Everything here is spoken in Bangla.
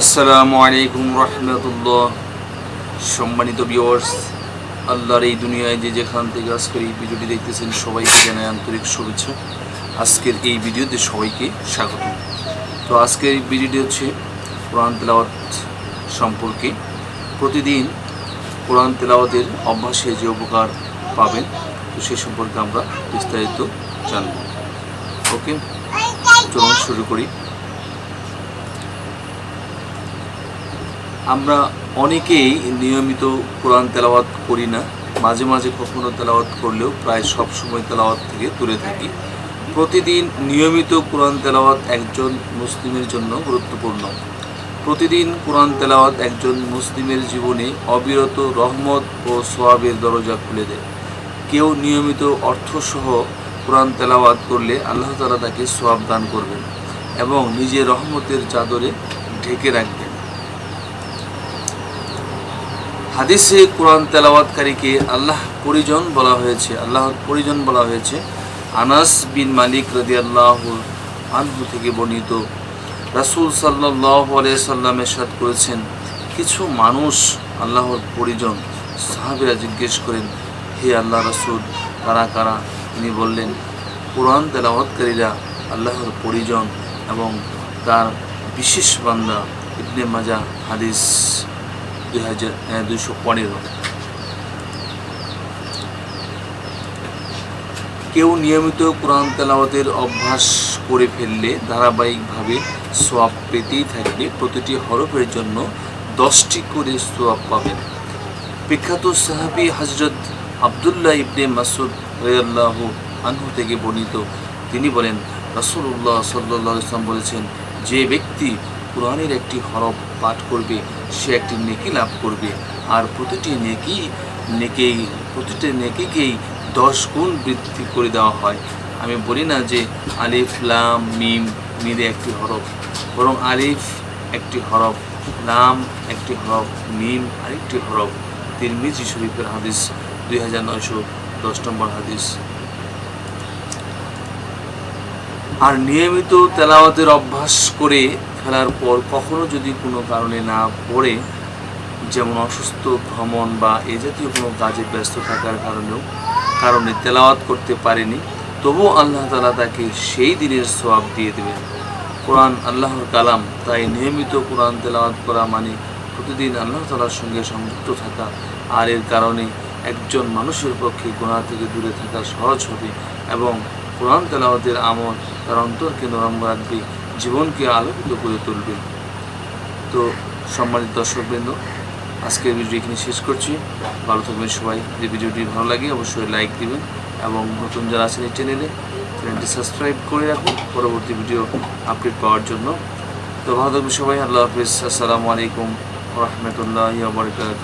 আসসালামু আলাইকুম রহমতুল্লাহ। সম্মানিত ভিউয়ার্স আল্লাহর এই দুনিয়ায় যে যেখান থেকে আজকের এই ভিডিওটি দেখতেছেন, সবাইকে জানাই আন্তরিক শুভেচ্ছা। আজকের এই ভিডিওতে সবাইকে স্বাগত। তো আজকের এই ভিডিওটি হচ্ছে কোরআন তেলাওয়াত সম্পর্কে। প্রতিদিন কোরআন তেলাওয়াতের অভ্যাসে যে উপকার পাবেন, তো সে সম্পর্কে আমরা বিস্তারিত জানব। ওকে? চলুন শুরু করি। আমরা অনেকেই নিয়মিত কোরআন তেলাওয়াত করি না। মাঝে মাঝে কখনো তেলাওয়াত করলেও প্রায় সব সময় তেলাওয়াত থেকে দূরে থাকি। প্রতিদিন নিয়মিত কোরআন তেলাওয়াত একজন মুসলিমের জন্য গুরুত্বপূর্ণ। প্রতিদিন কোরআন তেলাওয়াত একজন মুসলিমের জীবনে অবিরত রহমত ও সোয়াবের দরজা খুলে দেয়। কেউ নিয়মিত অর্থসহ কোরআন তেলাওয়াত করলে আল্লাহ তালা তাকে সোয়াব দান করবেন এবং নিজের রহমতের চাদরে ঢেকে রাখবেন। হাদিসে কোরআন তেলাওয়াতকারীকে আল্লাহ পরিজন বলা হয়েছে, আল্লাহর পরিজন বলা হয়েছে। আনাস বিন মালিক রদি আল্লাহ আনহু থেকে বর্ণিত। রাসুল সাল্লাহ সাল্লাম এরশাদ করেছেন, কিছু মানুষ আল্লাহর পরিজন। সাহাবিরা জিজ্ঞেস করেন, হে আল্লাহ রাসুল, কারা কারা? তিনি বললেন, কোরআন তেলাওয়াতকারীরা আল্লাহর পরিজন এবং তার বিশেষ বান্দা ইবনে মাজা হাদিস। দুই হাজার দুইশো পনেরো। কেউ নিয়মিত কোরআন তেলাওয়াতের অভ্যাস করে ফেললে ধারাবাহিকভাবে সোয়াব পেতেই থাকবে। প্রতিটি হরফের জন্য দশটি করে সোয়াব পাবেন। বিখ্যাত সাহাবি হজরত আবদুল্লাহ ইবনে মাসুদ রয়াল্লাহ আনহু থেকে বর্ণিত। তিনি বলেন, রাসূলুল্লাহ সাল্লাহ ইসলাম বলেছেন, যে ব্যক্তি কোরআনের একটি হরফ পাঠ করবে সে একটি নেকি লাভ করবে। আর প্রতিটি নেকি, নেকেই, প্রতিটি নেকিকেই দশ গুণ বৃদ্ধি করে দেওয়া হয়। আমি বলি না যে আলিফ, লাম, মিম মিরে একটি হরফ, বরং আলিফ একটি হরফ, লাম একটি হরফ, মিম আরেকটি হরফ। তিরমিজি শরীফের হাদিস, দুই হাজার নয়শো দশ নম্বর হাদিস। আর নিয়মিত তেলাওয়াতের অভ্যাস করে ফেলার পর কখনো যদি কোনো কারণে না পড়ে, যেমন অসুস্থ, ভ্রমণ বা এ জাতীয় কোনো কাজে ব্যস্ত থাকার কারণেও কারণে তেলাওয়াত করতে পারেনি, তবুও আল্লাহ তালা তাকে সেই দিনের সোয়াব দিয়ে দেবেন। কোরআন আল্লাহর কালাম, তাই নিয়মিত কোরআন তেলাওয়াত করা মানে প্রতিদিন আল্লাহ তালার সঙ্গে সংযুক্ত থাকা, আর এর কারণে একজন মানুষের পক্ষে গোনা থেকে দূরে থাকা সহজ হবে এবং কোরআন তেলাওয়াতের আমল তার অন্তরকে নরম রাখবে। জীবনকে আলোকিত করে তুলবে। তো সম্মানিত দর্শকবৃন্দ, আজকের ভিডিও এখানে শেষ করছি। ভালো থাকবেন সবাই। যদি ভিডিওটি ভালো লাগে, অবশ্যই লাইক দিবেন এবং নতুন যারা আছেন এই চ্যানেলে চ্যানেলটি সাবস্ক্রাইব করে রাখুন। পরবর্তী ভিডিও আপডেট পাওয়ার জন্য। তো ভালো থাকবেন সবাই। আল্লাহ হাফিজ। আসসালামু আলাইকুম রহমতুল্লাহ বরকাত